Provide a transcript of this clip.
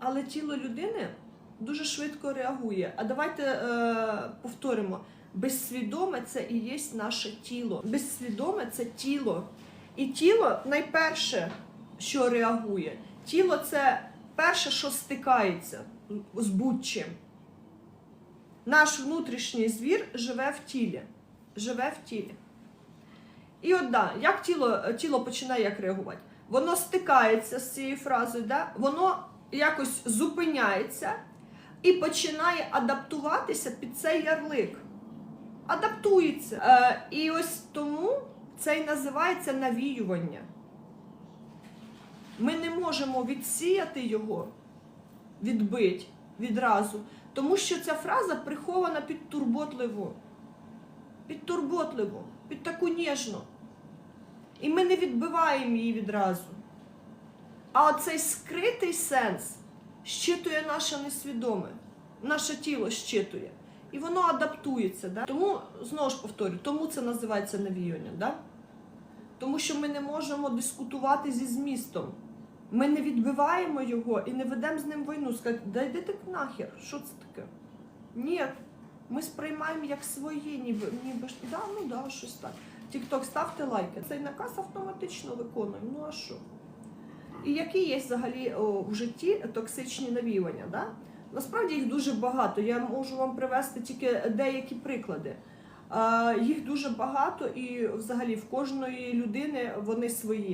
але тіло людини дуже швидко реагує. А давайте е, повторимо: безсвідоме це і є наше тіло. Безсвідоме це тіло. І тіло найперше, що реагує. Тіло це перше, що стикається з будь-чим. Наш внутрішній звір живе в тілі. Живе в тілі. І от да, як тіло, тіло починає як реагувати? Воно стикається з цією фразою, да? воно якось зупиняється і починає адаптуватися під цей ярлик. Адаптується. Е, і ось тому це і називається навіювання. Ми не можемо відсіяти його, відбити відразу, тому що ця фраза прихована під турботливу, під турботливу, під таку ніжну. І ми не відбиваємо її відразу. А оцей скритий сенс щитує наше несвідоме, наше тіло щитує. І воно адаптується. Да? Тому, знову ж повторю, тому це називається навіювання. Да? Тому що ми не можемо дискутувати зі змістом. Ми не відбиваємо його і не ведемо з ним війну. Сказати, да йди ти нахер, що це таке? Ні, ми сприймаємо як свої, ніби, ніби да, ну да, щось так. Тікток, ставте лайки. Цей наказ автоматично виконуємо. Ну а що? І які є взагалі в житті токсичні навіювання? Да? Насправді їх дуже багато. Я можу вам привести тільки деякі приклади. Їх дуже багато, і взагалі в кожної людини вони свої.